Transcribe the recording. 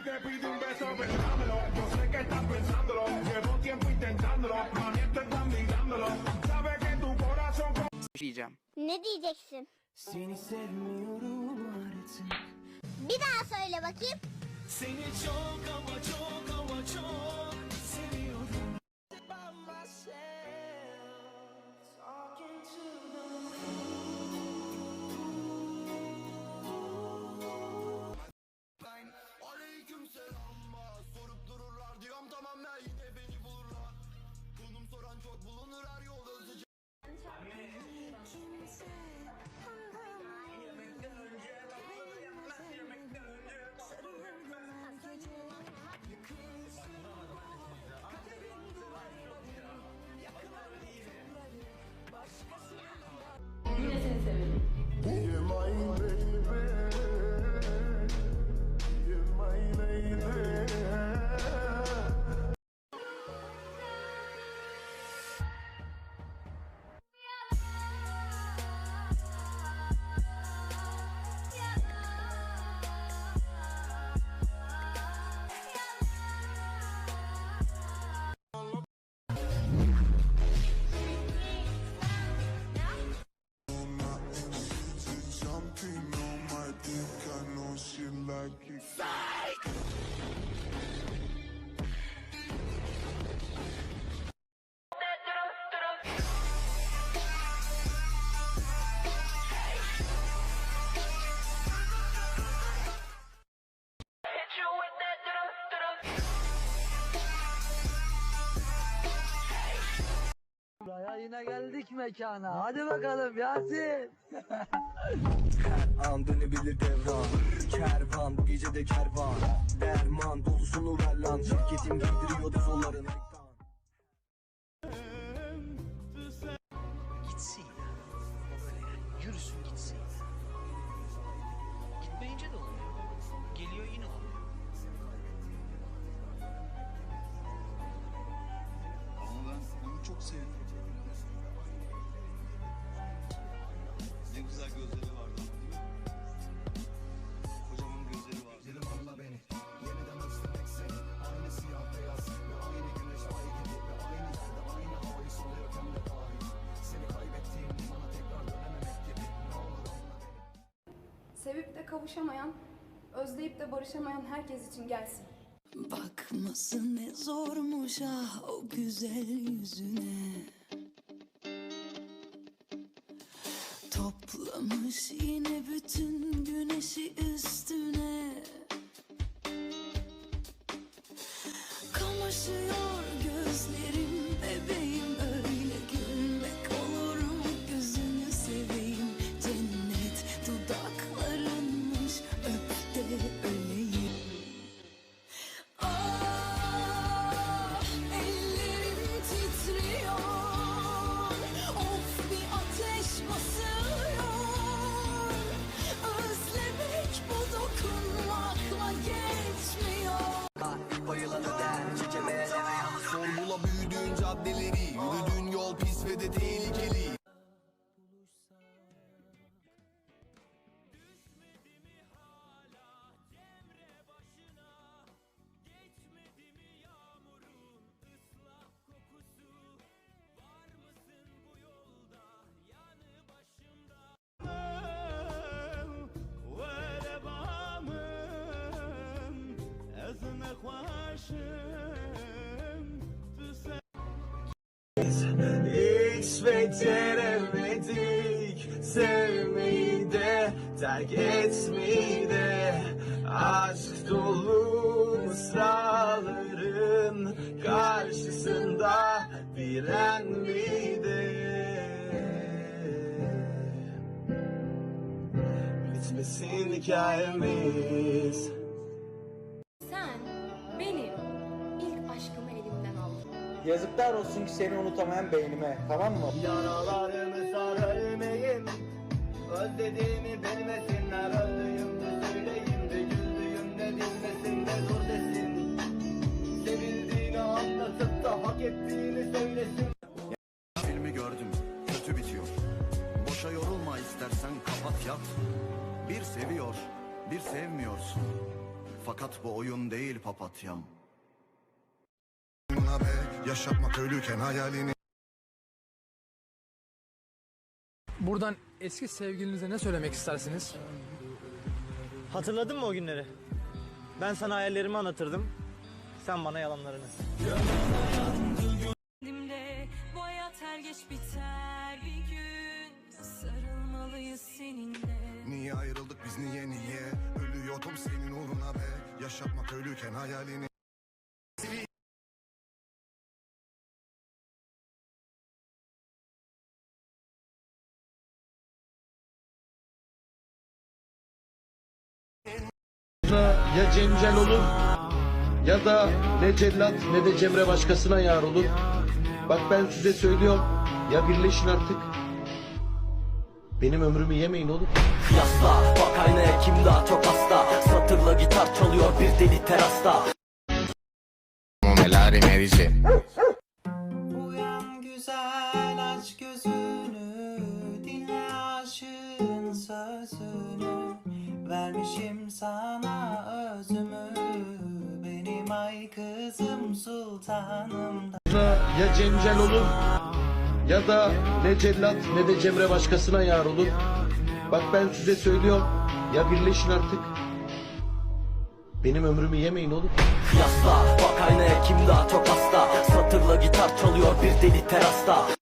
y te pido un beso, besámelo. Yo sé que estás pensándolo, llevo tiempo intentándolo. Mami, esto están mirándolo. Sabe que tu corazón diyeceğim. Ne diyeceksin? Seni sevmiyorum artık Bir daha söyle bakayım. Seni çok ama çok ama çok Buraya yine geldik mekana. Hadi bakalım Yasin. An dönebilir devran. Kervan bu gece de kervan. Derman dolusunu ver lan. Şirketim giydiriyordu solları Gitsin böyle yürüsün gitsin. Gitmeyince de olmuyor. Geliyor yine olmuyor. Ama ben onu çok sevdim. Sevip de kavuşamayan, özleyip de barışamayan herkes için gelsin. Bakması ne zormuş ah o güzel yüzüne Toplamış yine bütün güneşi üstüne Hiç beceremedik Sevmeyi de terk etmeyi de. Aşk dolu ısrarların Karşısında direnmeyi de Bitmesin hikayemiz Yazıklar olsun ki seni unutamayan beynime. Tamam mı? Yaralarımı sarayım Özlediğimi bilmesinler Öldüğümde söyleyeyim de Güldüğümde bilmesin de dur desin Sevildiğini anlatıp da hak ettiğini söylesin Filmi gördüm. Kötü bitiyor. Boşa yorulma istersen kapat yat. Bir seviyor, bir sevmiyorsun. Fakat bu oyun değil papatyam Buna be yaşatmak ölüken hayalini Buradan eski sevgilinize ne söylemek istersiniz? Hatırladın mı o günleri? Ben sana hayallerimi anlatırdım. Sen bana yalanlarını. Elimde bu hayat her geç biter bir gün Sarılmalıyız seninle Niye ayrıldık biz niye niye Ölüyordum senin uğruna be Yaşatmak ölüken hayalini ya Cemcel olur ya da ne cellat ne de Cemre başkasına yar olur. Bak ben size söylüyorum ya birleşin artık. Benim ömrümü yemeyin oğlum. Yasla bak aynaya kim daha çok hasta Satırla gitar çalıyor bir deli terasta Uyan Vermişim sana özümü Benim ay kızım sultanım Ya Cemcel olur ya da ne cellat ne de Cemre başkasına yar olur. Bak ben size söylüyorum ya birleşin artık. Benim ömrümü yemeyin oğlum. Yasla bak aynaya kim daha çok hasta Satırla gitar çalıyor bir deli terasta